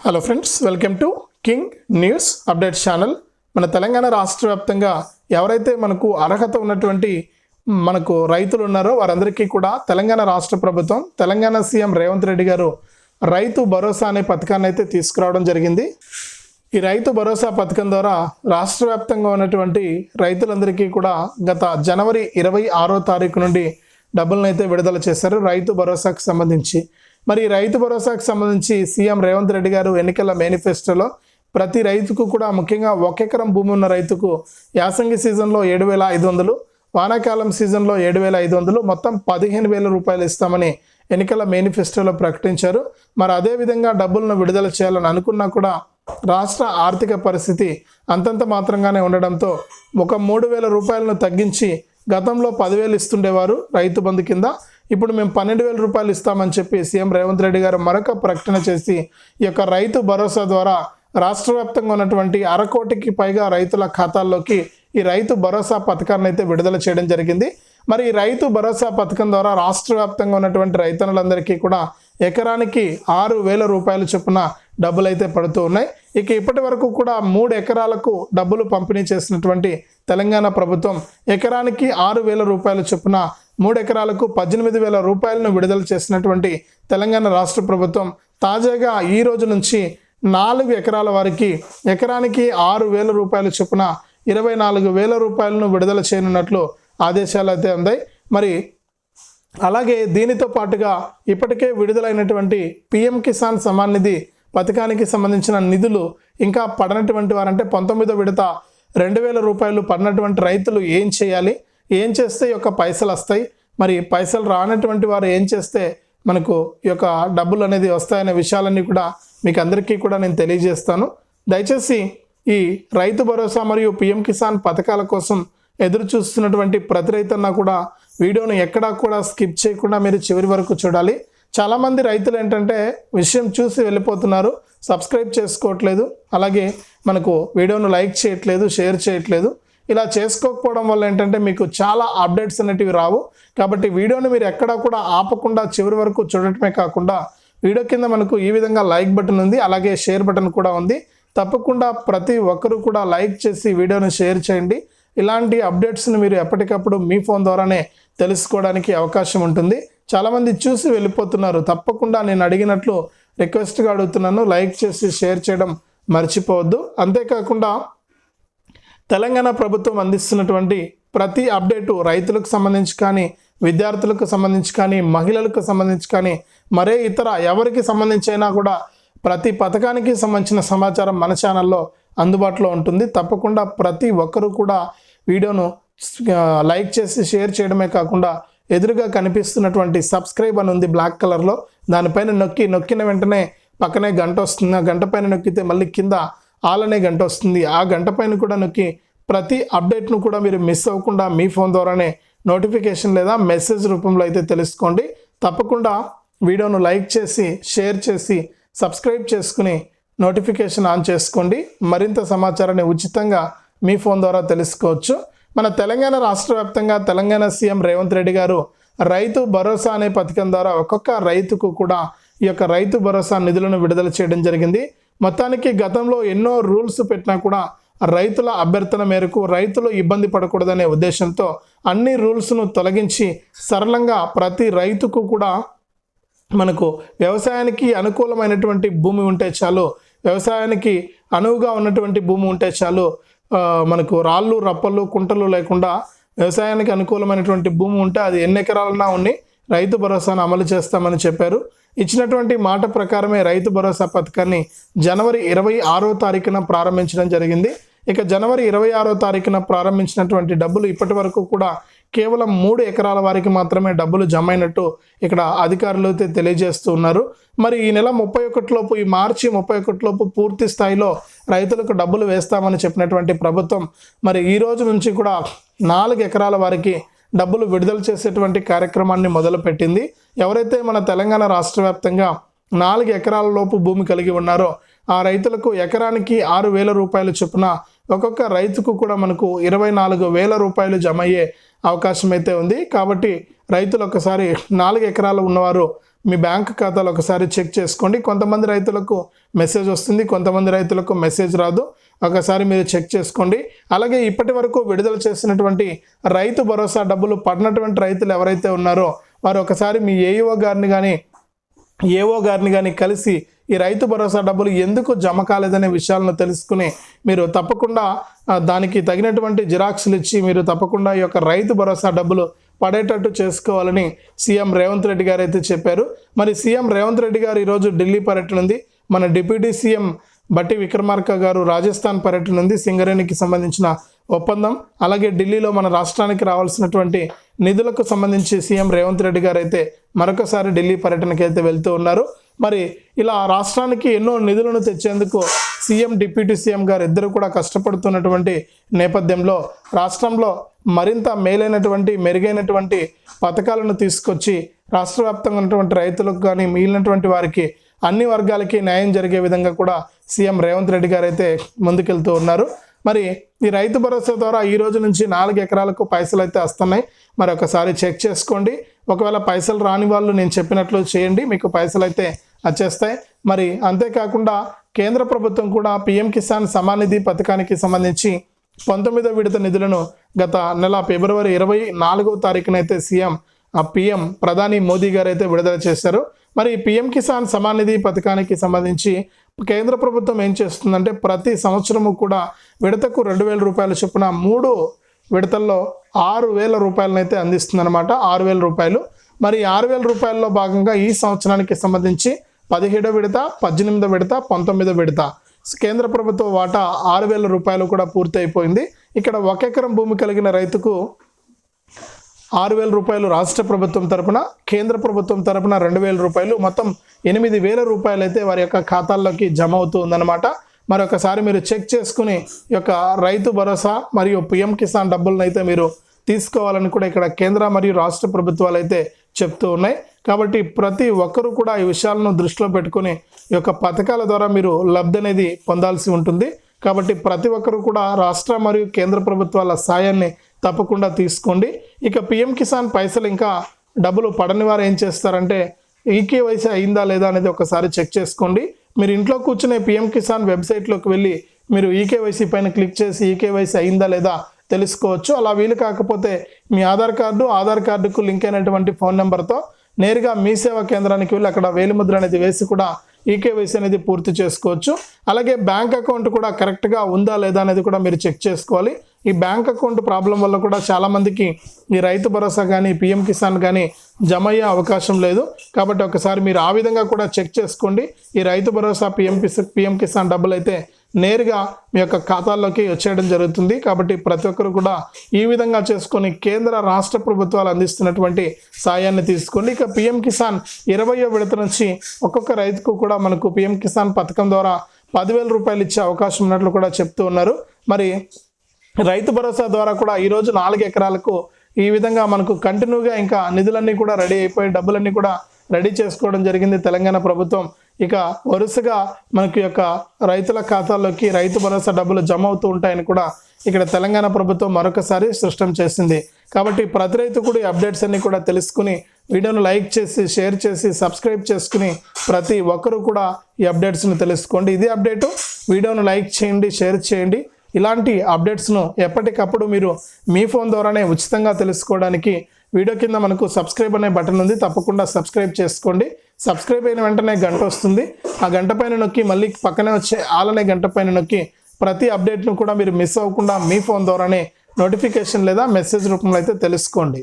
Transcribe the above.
Hello friends welcome to king news update channel మన తెలంగాణ రాష్ట్ర వ్యాప్తంగా ఎవరైతే మనకు అర్హత ఉన్నటువంటి మనకు రైతులు ఉన్నారో వారందరికీ కూడా తెలంగాణ రాష్ట్ర ప్రభుత్వం తెలంగాణ సీఎం రేవంత్ రెడ్డి గారు రైతు భరోసా అనే పథకాన్ని అయితే తీసుకురావడం జరిగింది. ఈ రైతు భరోసా పథకం ద్వారా రాష్ట్ర వ్యాప్తంగా ఉన్నటువంటి రైతులందరికీ కూడా గత జనవరి ఇరవై ఆరో తారీఖు నుండి డబ్బులను అయితే విడుదల చేశారు రైతు భరోసాకు సంబంధించి. మరి రైతు భరోసాకు సంబంధించి సీఎం రేవంత్ రెడ్డి గారు ఎన్నికల మేనిఫెస్టోలో ప్రతి రైతుకు కూడా ముఖ్యంగా ఒక ఎకరం భూమి ఉన్న రైతుకు యాసంగి సీజన్లో ఏడు వేల ఐదు వందలు వానాకాలం సీజన్లో ఏడు వేల ఐదు వందలు మొత్తం పదిహేను వేల రూపాయలు ఇస్తామని ఎన్నికల మేనిఫెస్టోలో ప్రకటించారు. మరి అదే విధంగా డబ్బులను విడుదల చేయాలని అనుకున్నా కూడా రాష్ట్ర ఆర్థిక పరిస్థితి అంతంత మాత్రంగానే ఉండడంతో ఒక మూడు వేల రూపాయలను తగ్గించి గతంలో పదివేలు ఇస్తుండేవారు రైతు బంధు కింద. ఇప్పుడు మేము పన్నెండు వేల రూపాయలు ఇస్తామని చెప్పి సీఎం రేవంత్ రెడ్డి గారు మరొక ప్రకటన చేసి ఈ యొక్క రైతు భరోసా ద్వారా రాష్ట్ర వ్యాప్తంగా ఉన్నటువంటి అరకోటికి పైగా రైతుల ఖాతాల్లోకి ఈ రైతు భరోసా పథకాన్ని అయితే విడుదల చేయడం జరిగింది. మరి ఈ రైతు భరోసా పథకం ద్వారా రాష్ట్ర వ్యాప్తంగా ఉన్నటువంటి రైతన్నులందరికీ కూడా ఎకరానికి ఆరు వేల రూపాయల చొప్పున డబ్బులు అయితే పడుతూ ఉన్నాయి. ఇక ఇప్పటి వరకు కూడా మూడు ఎకరాలకు డబ్బులు పంపిణీ చేసినటువంటి తెలంగాణ ప్రభుత్వం ఎకరానికి ఆరు వేల రూపాయల చొప్పున మూడు ఎకరాలకు పద్దెనిమిది వేల రూపాయలను విడుదల చేసినటువంటి తెలంగాణ రాష్ట్ర ప్రభుత్వం తాజాగా ఈ రోజు నుంచి నాలుగు ఎకరాల వారికి ఎకరానికి ఆరు వేల రూపాయలు చొప్పున ఇరవై నాలుగు వేల రూపాయలను విడుదల చేయనున్నట్లు ఆదేశాలు అయితే అందాయి. మరి అలాగే దీనితో పాటుగా ఇప్పటికే విడుదలైనటువంటి పిఎం కిసాన్ సమాన్ నిధి పథకానికి సంబంధించిన నిధులు ఇంకా పడనటువంటి వారంటే పంతొమ్మిదో విడత రెండు వేల రూపాయలు పడినటువంటి రైతులు ఏం చేయాలి? ఏం చేస్తే యొక్క పైసలు వస్తాయి? మరి పైసలు రానటువంటి వారు ఏం చేస్తే మనకు ఈ యొక్క డబ్బులు అనేది వస్తాయనే విషయాలన్నీ కూడా మీకు అందరికీ కూడా నేను తెలియజేస్తాను. దయచేసి ఈ రైతు భరోసా మరియు పిఎం కిసాన్ పథకాల కోసం ఎదురు చూస్తున్నటువంటి ప్రతి రైతన్నా కూడా వీడియోను ఎక్కడా కూడా స్కిప్ చేయకుండా మీరు చివరి వరకు చూడాలి. చాలామంది రైతులు ఏంటంటే విషయం చూసి వెళ్ళిపోతున్నారు సబ్స్క్రైబ్ చేసుకోవట్లేదు అలాగే మనకు వీడియోను లైక్ చేయట్లేదు షేర్ చేయట్లేదు. ఇలా చేసుకోకపోవడం వల్ల ఏంటంటే మీకు చాలా అప్డేట్స్ అనేటివి రావు. కాబట్టి వీడియోని మీరు ఎక్కడా కూడా ఆపకుండా చివరి వరకు చూడటమే కాకుండా వీడియో కింద మనకు ఈ విధంగా లైక్ బటన్ ఉంది అలాగే షేర్ బటన్ కూడా ఉంది. తప్పకుండా ప్రతి ఒక్కరూ కూడా లైక్ చేసి వీడియోని షేర్ చేయండి. ఇలాంటి అప్డేట్స్ని మీరు ఎప్పటికప్పుడు మీ ఫోన్ ద్వారానే తెలుసుకోవడానికి అవకాశం ఉంటుంది. చాలామంది చూసి వెళ్ళిపోతున్నారు. తప్పకుండా నేను అడిగినట్లు రిక్వెస్ట్గా అడుగుతున్నాను. లైక్ చేసి షేర్ చేయడం మర్చిపోవద్దు. అంతేకాకుండా తెలంగాణ ప్రభుత్వం అందిస్తున్నటువంటి ప్రతి అప్డేటు రైతులకు సంబంధించి కానీ విద్యార్థులకు సంబంధించి కానీ మహిళలకు సంబంధించి కానీ మరే ఇతర ఎవరికి సంబంధించి అయినా కూడా ప్రతి పథకానికి సంబంధించిన సమాచారం మన ఛానల్లో అందుబాటులో ఉంటుంది. తప్పకుండా ప్రతి ఒక్కరూ కూడా వీడియోను లైక్ చేసి షేర్ చేయడమే కాకుండా ఎదురుగా కనిపిస్తున్నటువంటి సబ్స్క్రైబ్ అని ఉంది బ్లాక్ కలర్లో దానిపైన నొక్కి నొక్కిన వెంటనే పక్కనే గంట వస్తుంది. ఆ గంట పైన నొక్కితే మళ్ళీ కింద ఆలనే గంట వస్తుంది. ఆ గంట పైన కూడా నొక్కి ప్రతి అప్డేట్ను కూడా మీరు మిస్ అవ్వకుండా మీ ఫోన్ ద్వారానే నోటిఫికేషన్ లేదా మెసేజ్ రూపంలో అయితే తెలుసుకోండి. తప్పకుండా వీడియోను లైక్ చేసి షేర్ చేసి సబ్స్క్రైబ్ చేసుకుని నోటిఫికేషన్ ఆన్ చేసుకోండి. మరింత సమాచారాన్ని ఉచితంగా మీ ఫోన్ ద్వారా తెలుసుకోవచ్చు. మన తెలంగాణ రాష్ట్ర వ్యాప్తంగా తెలంగాణ సీఎం రేవంత్ రెడ్డి గారు రైతు భరోసా అనే పథకం ద్వారా ఒక్కొక్క రైతుకు కూడా ఈ యొక్క రైతు భరోసా నిధులను విడుదల చేయడం జరిగింది. మొత్తానికి గతంలో ఎన్నో రూల్స్ పెట్టినా కూడా రైతుల అభ్యర్థన మేరకు రైతులు ఇబ్బంది పడకూడదనే ఉద్దేశంతో అన్ని రూల్స్ను తొలగించి సరళంగా ప్రతి రైతుకు కూడా మనకు వ్యవసాయానికి అనుకూలమైనటువంటి భూమి ఉంటే చాలు వ్యవసాయానికి అనువుగా ఉన్నటువంటి భూమి ఉంటే చాలు మనకు రాళ్ళు రప్పలు కుంటలు లేకుండా వ్యవసాయానికి అనుకూలమైనటువంటి భూమి ఉంటే అది ఎన్ని ఎకరాలన్నా ఉన్ని రైతు భరోసాను అమలు చేస్తామని చెప్పారు. ఇచ్చినటువంటి మాట ప్రకారమే రైతు భరోసా పథకాన్ని జనవరి ఇరవై ఆరో తారీఖున ప్రారంభించడం జరిగింది. ఇక జనవరి ఇరవై ఆరో తారీఖున ప్రారంభించినటువంటి డబ్బులు ఇప్పటి వరకు కూడా కేవలం మూడు ఎకరాల వారికి మాత్రమే డబ్బులు జమ అయినట్టు ఇక్కడ అధికారులు అయితే తెలియజేస్తూ ఉన్నారు. మరి ఈ నెల ముప్పై ఒకటిలోపు ఈ మార్చి ముప్పై ఒకటిలోపు పూర్తి స్థాయిలో రైతులకు డబ్బులు వేస్తామని చెప్పినటువంటి ప్రభుత్వం మరి ఈ రోజు నుంచి కూడా నాలుగు ఎకరాల వారికి డబ్బులు విడుదల చేసేటువంటి కార్యక్రమాన్ని మొదలుపెట్టింది. ఎవరైతే మన తెలంగాణ రాష్ట్ర వ్యాప్తంగా నాలుగు ఎకరాల లోపు భూమి కలిగి ఉన్నారో ఆ రైతులకు ఎకరానికి ఆరు వేల రూపాయలు చొప్పున ఒక్కొక్క రైతుకు కూడా మనకు ఇరవై నాలుగు వేల రూపాయలు జమ అయ్యే అవకాశం అయితే ఉంది. కాబట్టి రైతులు ఒకసారి నాలుగు ఎకరాలు ఉన్నవారు మీ బ్యాంక్ ఖాతాలో ఒకసారి చెక్ చేసుకోండి. కొంతమంది రైతులకు మెసేజ్ వస్తుంది కొంతమంది రైతులకు మెసేజ్ రాదు. ఒకసారి మీరు చెక్ చేసుకోండి. అలాగే ఇప్పటి వరకు విడుదల చేసినటువంటి రైతు భరోసా డబ్బులు పడినటువంటి రైతులు ఎవరైతే ఉన్నారో వారు ఒకసారి మీ ఏఈఓ గారిని కానీ ఏఓ గారిని కానీ కలిసి ఈ రైతు భరోసా డబ్బులు ఎందుకు జమ కాలేదనే విషయాలను తెలుసుకుని మీరు తప్పకుండా దానికి తగినటువంటి జిరాక్స్లు ఇచ్చి మీరు తప్పకుండా ఈ యొక్క రైతు భరోసా డబ్బులు పడేటట్టు చేసుకోవాలని సీఎం రేవంత్ రెడ్డి గారు అయితే చెప్పారు. మరి సీఎం రేవంత్ రెడ్డి గారు ఈరోజు ఢిల్లీ పర్యటన ఉంది మన డిప్యూటీ సీఎం బట్టి విక్రమార్క గారు రాజస్థాన్ పర్యటన ఉంది సింగరేణికి సంబంధించిన ఒప్పందం అలాగే ఢిల్లీలో మన రాష్ట్రానికి రావాల్సినటువంటి నిధులకు సంబంధించి సీఎం రేవంత్ రెడ్డి గారు అయితే మరొకసారి ఢిల్లీ పర్యటనకి అయితే వెళ్తూ ఉన్నారు. మరి ఇలా రాష్ట్రానికి ఎన్నో నిధులను తెచ్చేందుకు సీఎం డిప్యూటీ సీఎం గారు ఇద్దరు కూడా కష్టపడుతున్నటువంటి నేపథ్యంలో రాష్ట్రంలో మరింత మేలైనటువంటి మెరుగైనటువంటి పథకాలను తీసుకొచ్చి రాష్ట్ర వ్యాప్తంగా ఉన్నటువంటి రైతులకు కానీ మిగిలినటువంటి వారికి అన్ని వర్గాలకి న్యాయం జరిగే విధంగా కూడా సీఎం రేవంత్ రెడ్డి గారు అయితే ముందుకెళ్తూ ఉన్నారు. మరి ఈ రైతు భరోసా ద్వారా ఈ రోజు నుంచి నాలుగు ఎకరాలకు పైసలు అయితే వస్తున్నాయి. మరి ఒకసారి చెక్ చేసుకోండి. ఒకవేళ పైసలు రాని వాళ్ళు నేను చెప్పినట్లు చేయండి. మీకు పైసలు అయితే వచ్చేస్తాయి మరి అంతేకాకుండా కేంద్ర ప్రభుత్వం కూడా పిఎం కిసాన్ సమాన్ నిధి పథకానికి సంబంధించి పంతొమ్మిదో విడత నిధులను గత నెల ఫిబ్రవరి ఇరవై నాలుగో తారీఖునైతే సీఎం ఆ పిఎం ప్రధాని మోదీ గారు అయితే విడుదల చేశారు. మరి పిఎం కిసాన్ సమాన్ నిధి పథకానికి సంబంధించి కేంద్ర ప్రభుత్వం ఏం చేస్తుందంటే ప్రతి సంవత్సరము కూడా విడతకు రెండు వేల రూపాయల చొప్పున మూడు విడతల్లో ఆరు వేల రూపాయలనైతే అందిస్తుందన్నమాట. ఆరు వేల రూపాయలు. మరి ఆరు వేల రూపాయల్లో భాగంగా ఈ సంవత్సరానికి సంబంధించి పదిహేడో విడత పద్దెనిమిదో విడత పంతొమ్మిదో విడత. కేంద్ర ప్రభుత్వ వాటా ఆరు వేల రూపాయలు కూడా పూర్తి అయిపోయింది ఇక్కడ ఒక ఎకరం భూమి కలిగిన రైతుకు ఆరు వేల రూపాయలు రాష్ట్ర ప్రభుత్వం తరపున కేంద్ర ప్రభుత్వం తరపున రెండు వేల రూపాయలు. మొత్తం ఎనిమిది వేల రూపాయలు అయితే వారి యొక్క ఖాతాల్లోకి జమ అవుతూ ఉందన్నమాట మరొకసారి మీరు చెక్ చేసుకుని ఈ యొక్క రైతు భరోసా మరియు పిఎం కిసాన్ డబ్బులను అయితే మీరు తీసుకోవాలని కూడా ఇక్కడ కేంద్ర మరియు రాష్ట్ర ప్రభుత్వాలు అయితే చెప్తూ ఉన్నాయి. కాబట్టి ప్రతి ఒక్కరూ కూడా ఈ విషయాలను దృష్టిలో పెట్టుకుని ఈ యొక్క పథకాల ద్వారా మీరు లబ్ధి అనేది పొందాల్సి ఉంటుంది. కాబట్టి ప్రతి ఒక్కరూ కూడా రాష్ట్ర మరియు కేంద్ర ప్రభుత్వాల సాయాన్ని తప్పకుండా తీసుకోండి. ఇక పిఎం కిసాన్ పైసలు ఇంకా డబ్బులు పడని వారు ఏం చేస్తారంటే ఈకేవైసీ అయిందా లేదా అనేది ఒకసారి చెక్ చేసుకోండి. మీరు ఇంట్లో కూర్చునే పిఎం కిసాన్ వెబ్సైట్లోకి వెళ్ళి మీరు ఈకేవైసీ పైన క్లిక్ చేసి ఈకేవైసీ అయిందా లేదా తెలుసుకోవచ్చు. అలా వీలు కాకపోతే మీ ఆధార్ కార్డు ఆధార్ కార్డుకు లింక్ అయినటువంటి ఫోన్ నెంబర్తో నేరుగా మీ సేవా కేంద్రానికి వెళ్ళి అక్కడ వేలిముద్ర అనేది వేసి కూడా ఈకేవైసీ అనేది పూర్తి చేసుకోవచ్చు. అలాగే బ్యాంక్ అకౌంట్ కూడా కరెక్ట్గా ఉందా లేదా అనేది కూడా మీరు చెక్ చేసుకోవాలి. ఈ బ్యాంక్ అకౌంట్ ప్రాబ్లం వల్ల కూడా చాలామందికి ఈ రైతు భరోసా కానీ పిఎం కిసాన్ కానీ జమ అయ్యే అవకాశం లేదు. కాబట్టి ఒకసారి మీరు ఆ విధంగా కూడా చెక్ చేసుకోండి. ఈ రైతు భరోసా పిఎం కిసాన్ పిఎం కిసాన్ డబ్బులు అయితే నేరుగా మీ యొక్క ఖాతాల్లోకి వచ్చేయడం జరుగుతుంది. కాబట్టి ప్రతి ఒక్కరు కూడా ఈ విధంగా చేసుకొని కేంద్ర రాష్ట్ర ప్రభుత్వాలు అందిస్తున్నటువంటి సాయాన్ని తీసుకోండి. ఇక పిఎం కిసాన్ ఇరవయో విడత నుంచి ఒక్కొక్క రైతుకు కూడా మనకు పిఎం కిసాన్ పథకం ద్వారా పదివేల రూపాయలు ఇచ్చే అవకాశం ఉన్నట్లు కూడా చెప్తూ ఉన్నారు. మరి రైతు భరోసా ద్వారా కూడా ఈరోజు నాలుగు ఎకరాలకు ఈ విధంగా మనకు కంటిన్యూగా ఇంకా నిధులన్నీ కూడా రెడీ అయిపోయి డబ్బులన్నీ కూడా రెడీ చేసుకోవడం జరిగింది తెలంగాణ ప్రభుత్వం. ఇక వరుసగా మనకి యొక్క రైతుల ఖాతాల్లోకి రైతు భరోసా డబ్బులు జమ అవుతూ ఉంటాయని కూడా ఇక్కడ తెలంగాణ ప్రభుత్వం మరొకసారి స్పష్టం చేసింది. కాబట్టి ప్రతి రైతు కూడా ఈ అప్డేట్స్ అన్ని కూడా తెలుసుకుని వీడియోను లైక్ చేసి షేర్ చేసి సబ్స్క్రైబ్ చేసుకుని ప్రతి ఒక్కరూ కూడా ఈ అప్డేట్స్ను తెలుసుకోండి. ఇది అప్డేటు. వీడియోను లైక్ చేయండి షేర్ చేయండి. ఇలాంటి అప్డేట్స్ను ఎప్పటికప్పుడు మీరు మీ ఫోన్ ద్వారానే ఉచితంగా తెలుసుకోవడానికి వీడియో కింద మనకు సబ్స్క్రైబ్ అనే బటన్ ఉంది. తప్పకుండా సబ్స్క్రైబ్ చేసుకోండి. సబ్స్క్రైబ్ అయిన వెంటనే గంట వస్తుంది. ఆ గంట పైన నొక్కి మళ్ళీ పక్కనే వచ్చే ఆలనే గంట పైన నొక్కి ప్రతి అప్డేట్ను కూడా మీరు మిస్ అవ్వకుండా మీ ఫోన్ ద్వారానే నోటిఫికేషన్ లేదా మెసేజ్ రూపంలో అయితే తెలుసుకోండి.